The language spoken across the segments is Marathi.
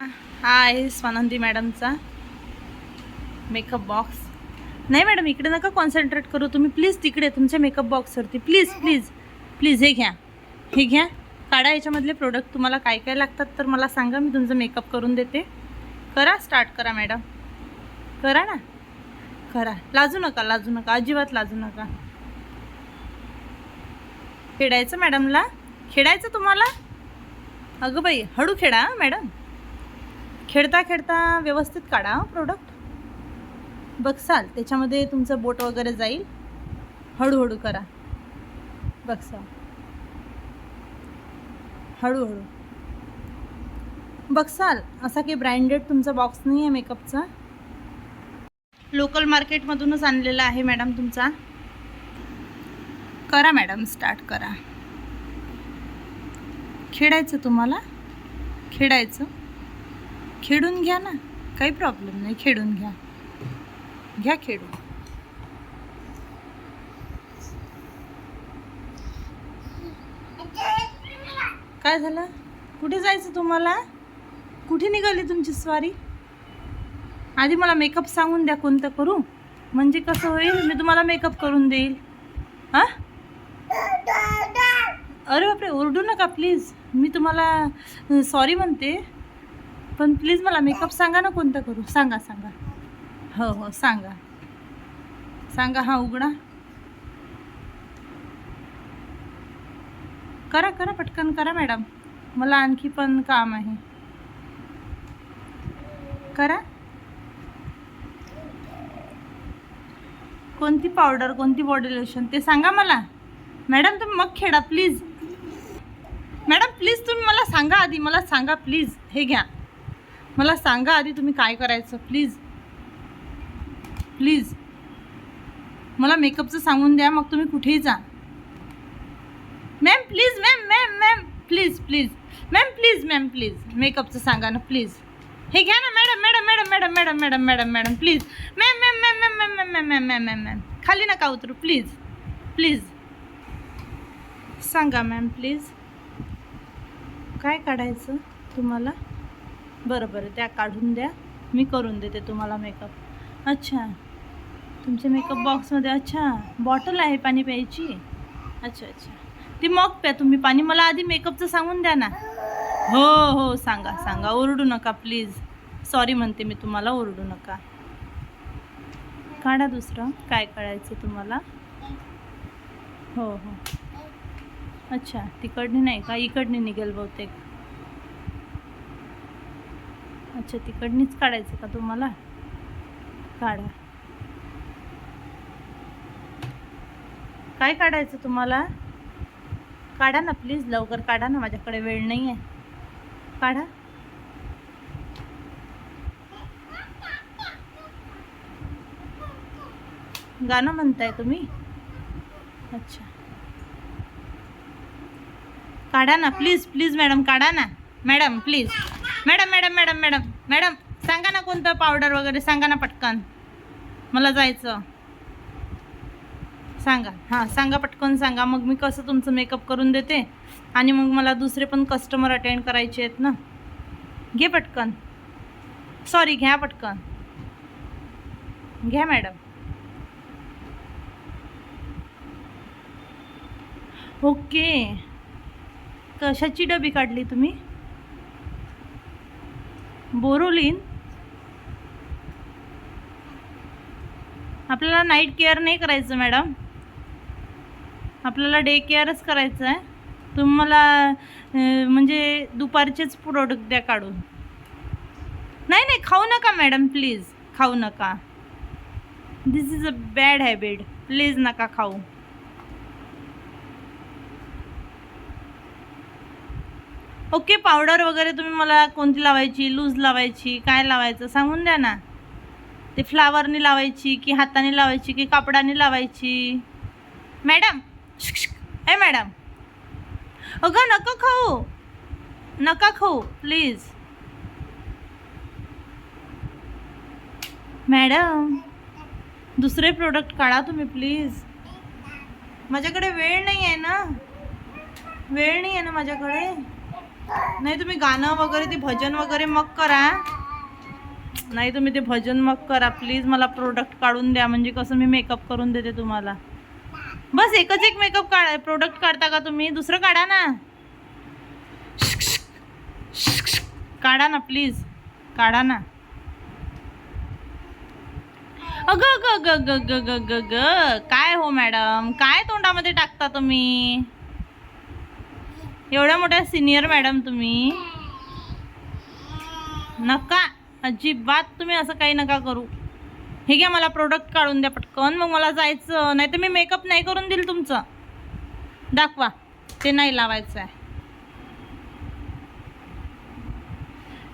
हा आहे स्वानंदी मॅडमचा मेकअप बॉक्स नाही मॅडम इकडे नका कॉन्सन्ट्रेट करू. तुम्ही प्लीज तिकडे तुमच्या मेकअप बॉक्सवरती प्लीज प्लीज प्लीज हे घ्या. हे घ्या. काढा याच्यामधले प्रोडक्ट तुम्हाला काय काय लागतात तर मला सांगा. मी तुमचं मेकअप करून देते. करा स्टार्ट करा मॅडम करा ना. करा. लाजू नका लाजू नका. अजिबात लाजू नका. खेळायचं मॅडमला खेळायचं तुम्हाला? अगं बाई हळू खेळा मॅडम खेळता खेळता व्यवस्थित काढा प्रोडक्ट बघसाल त्याच्यामध्ये तुमचं बोट वगैरे जाईल. हळूहळू करा. बघसाल हळूहळू. बघसाल असा काही ब्रँडेड तुमचा बॉक्स नाही आहे मेकअपचा लोकल मार्केटमधूनच आणलेला आहे मॅडम तुमचा. करा मॅडम स्टार्ट करा. खेळायचं तुम्हाला? खेळायचं. खेळून घ्या ना. काही प्रॉब्लेम नाही खेळून घ्या. घ्या खेळून. काय झालं? कुठे जायचं तुम्हाला? कुठे निघाली तुमची स्वारी? आधी मला मेकअप सांगून द्या कोणतं करू. म्हणजे कसं होईल? मी तुम्हाला मेकअप करून देईल. हां? अरे बापरे ओरडू नका प्लीज मी तुम्हाला सॉरी म्हणते. पण प्लीज मला मेकअप सांगा ना कोणता करू? सांगा सांगा. हो हो सांगा. सांगा हा उघडा. करा करा पटकन करा मॅडम. मला आणखी पण काम आहे. करा. कोणती पावडर कोणती बॉडी लोशन ते सांगा मला. मॅडम तुम्ही मग खेळा प्लीज मॅडम प्लीज तुम्ही मला सांगा आधी. मला सांगा प्लीज हे घ्या. मला सांगा आधी तुम्ही काय करायचं प्लीज प्लीज मला मेकअपचं सांगून द्या मग तुम्ही कुठेही जा. Ma'am please ma'am ma'am ma'am please please ma'am please ma'am please मेकअपचं सांगा ना प्लीज हे घ्या ना madam madam madam madam madam madam madam madam please ma'am ma'am ma'am ma'am ma'am ma'am ma'am ma'am ma'am ma'am खाली नका उतरू प्लीज प्लीज सांगा मॅम प्लीज काय काढायचं तुम्हाला? बरं बरं. त्या काढून द्या. मी करून देते तुम्हाला मेकअप अच्छा. तुमच्या मेकअप बॉक्समध्ये अच्छा. बॉटल आहे पाणी प्यायची? अच्छा अच्छा. ती मग प्या तुम्ही पाणी. मला आधी मेकअपचं सांगून द्या ना. हो हो. सांगा सांगा. ओरडू नका प्लीज सॉरी म्हणते मी तुम्हाला ओरडू नका. काढा दुसरं. काय काढायचं तुम्हाला? हो हो. अच्छा. तिकडनी नाही का? इकडनी निघेल बहुतेक. अच्छा तिकडनीच काढायचं का तुम्हाला? काढा. काय काढायचं तुम्हाला? काढा ना प्लीज लवकर काढा ना माझ्याकडे वेळ नाही आहे काढा. गाणं म्हणताय तुम्ही? अच्छा. काढा ना प्लीज प्लीज मॅडम काढा ना. Madam please. Madam madam madam madam. Madam सांगा ना कोणतं पावडर वगैरे सांगा ना पटकन. मला जायचं. सांगा. हां सांगा पटकन सांगा. मग मी कसं तुमचं मेकअप करून देते? आणि मग मला दुसरे पण कस्टमर अटेंड करायचे आहेत ना. घे पटकन. सॉरी घ्या पटकन. घ्या मॅडम. ओके. कशाची डबी काढली तुम्ही? बोरोलिन. आपल्याला नाईट केअर नाही करायचं मॅडम आपल्याला डे केअरच करायचं आहे तुम्हाला म्हणजे दुपारचेच प्रोडक्ट द्या काढून. नाही नाही खाऊ नका मॅडम प्लीज खाऊ नका. This is a bad habit please नका खाऊ. ओके पावडर वगैरे तुम्ही मला कोणती लावायची? लूज लावायची काय लावायचं? सांगून द्या ना. ते फ्लावरने लावायची की हाताने लावायची की कापडाने लावायची? मॅडम ए मॅडम. अगं नका खाऊ. नका खाऊ प्लीज मॅडम दुसरे प्रोडक्ट काढा तुम्ही प्लीज माझ्याकडे वेळ नाही आहे ना. वेळ नाही आहे ना माझ्याकडे. नाही तुम्ही गाणं वगैरे ते भजन वगैरे मग करा. नाही तुम्ही ते भजन मग करा. प्लीज मला प्रोडक्ट काढून द्या. म्हणजे कसं मी मेकअप करून देते तुम्हाला. बस एकच एक मेकअप काढा प्रोडक्ट काढता का तुम्ही? दुसरं काढा ना. काढा ना प्लीज काढा ना. अग ग ग ग ग ग ग काय हो मॅडम? काय तोंडामध्ये टाकता तुम्ही? एवढ्या मोठ्या सिनियर मॅडम तुम्ही? नका. अजिबात तुम्ही असं काही नका करू. हे घ्या मला प्रोडक्ट काढून द्या पटकन. मग मला जायचं. नाही तर मी मेकअप नाही करून देईल तुमचं. दाखवा. ते नाही लावायचं आहे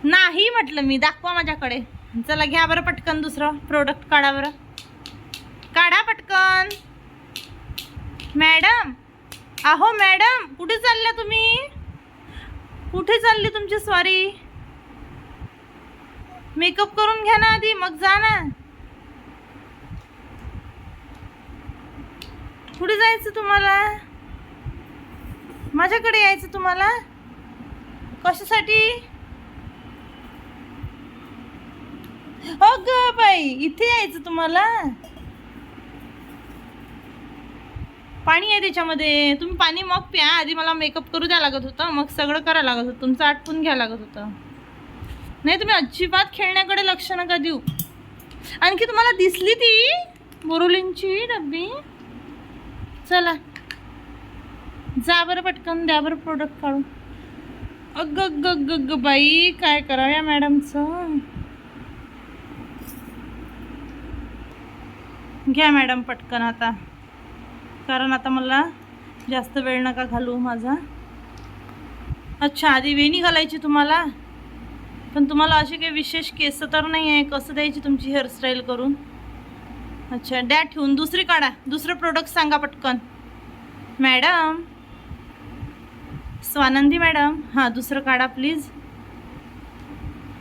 नाही म्हटलं मी. दाखवा माझ्याकडे. चला घ्या बरं पटकन दुसरं प्रोडक्ट काढा बरं. काढा पटकन. मॅडम अहो मॅडम कुठे चालल्या तुम्ही? कुठे चालली तुमची स्वारी? मेकअप करून घ्या ना आधी मग जा ना. कुठे जायचं तुम्हाला? माझ्याकडे यायचं तुम्हाला? कशासाठी? अगं बाई इथे यायचं तुम्हाला? पाणी आहे त्याच्यामध्ये. तुम्ही पाणी मग प्या. आधी मला मेकअप करू द्या लागत होतं. मग सगळं करायला लागत होतं. तुमचं आटपून घ्या लागत होतं. नाही तुम्ही अजिबात खेळण्याकडे लक्ष नका देऊ. आणखी तुम्हाला दिसली ती बोरुलींची डब्बी. चला. जा बरं पटकन द्या बरं प्रोडक्ट काढून. अग ग अग अग बाई काय करावं या मॅडमचं घ्या मॅडम पटकन आता. कारण आता मला जास्त वेळ नका घालू माझा. अच्छा आधी वेणी घालायची तुम्हाला? पण तुम्हाला असे काही विशेष केस तर नाही आहे कसं द्यायची तुमची हेअरस्टाईल करून? अच्छा द्या ठेवून. दुसरी काढा. दुसरं प्रोडक्ट सांगा पटकन. मॅडम? स्वानंदी मॅडम? हां दुसरं काढा प्लीज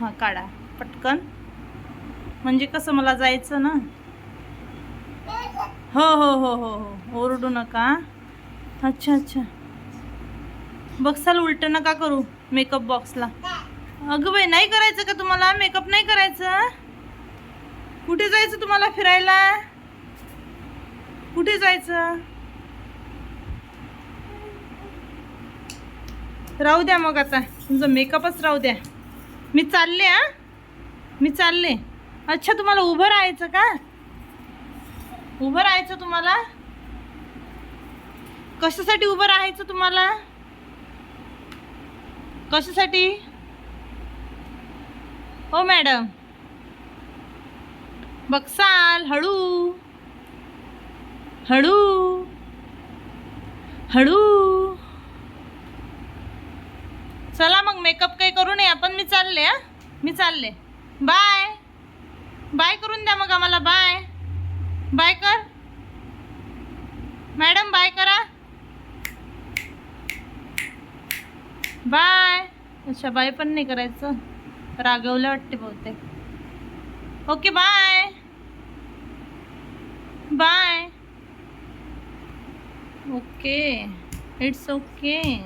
हां काढा. पटकन. म्हणजे कसं मला जायचं ना? हो हो हो हो हो. ओरडू नका. अच्छा अच्छा. बक्साल उलटं नका करू मेकअप बॉक्सला अगं बाई नाही करायचं का तुम्हाला? मेकअप नाही करायचं? कुठे जायचं तुम्हाला फिरायला? कुठे जायचं? राहू द्या मग आता. तुमचं मेकअपच राहू द्या. मी चालले हा? मी चालले. अच्छा तुम्हाला उभं राहायचं का? उभं राहायचं तुम्हाला? कशासाठी उभं राहायचं तुम्हाला? कशासाठी? हो मॅडम. बक्साल हळू. हळू. हळू. चला मग मेकअप काही करू नये. आपण मी चालले हा. मी चालले. बाय. बाय करून द्या मग आम्हाला बाय. बाय कर. मॅडम बाय करा. बाय. अच्छा बाय पण नाही करायचं. रागवलं वाटते बहुतेक. Okay bye. Bye. Okay. It's okay.